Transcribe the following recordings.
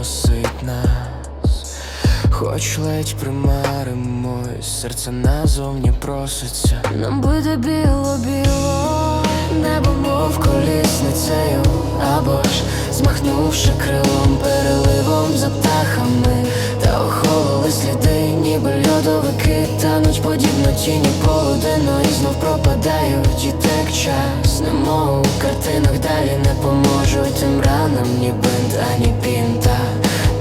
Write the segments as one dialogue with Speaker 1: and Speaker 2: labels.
Speaker 1: носить нас, хоч ледь примаримось, серце назовні проситься.
Speaker 2: Нам буде біло-біло, небо мов колісницею, або ж змахнувши крилом, переливом за птахами, та охололи сліди, ніби льодовики тануть подібно тіні полуденно і знов пропадають і так час немов у картинах далі не поможуть тим ранам, ні бинт, ані пінта.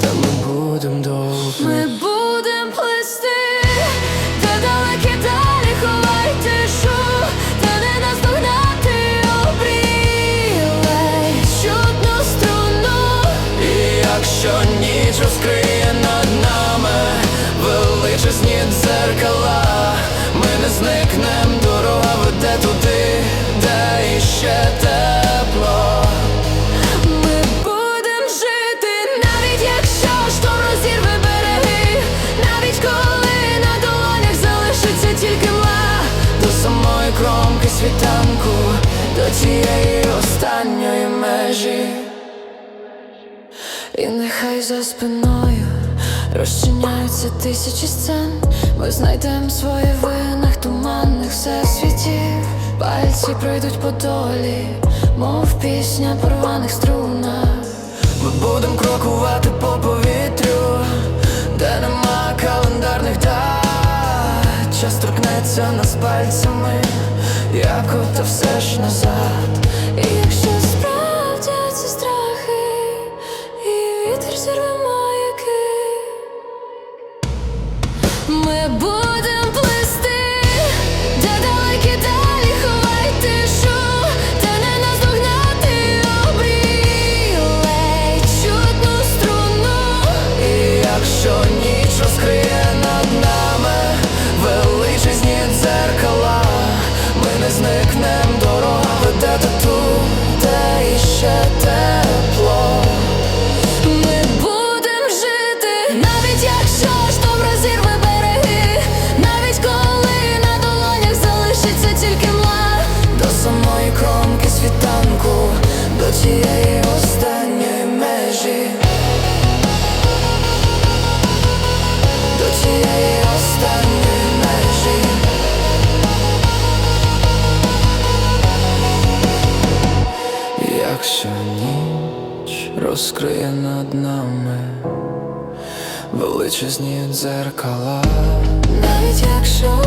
Speaker 1: Та ми будем довго. І
Speaker 2: нехай за спиною розчиняються тисячі сцен. Ми знайдемо своє винах туманних всесвітів. Пальці пройдуть по долі, мов пісня по рваних струнах.
Speaker 1: Ми будем крокувати по повітрю, де нема календарних дат Час торкнеться нас пальцями, як ото все ж назад.
Speaker 2: І якщо і
Speaker 1: розкриє над нами величезні дзеркала.
Speaker 2: Навіть якщо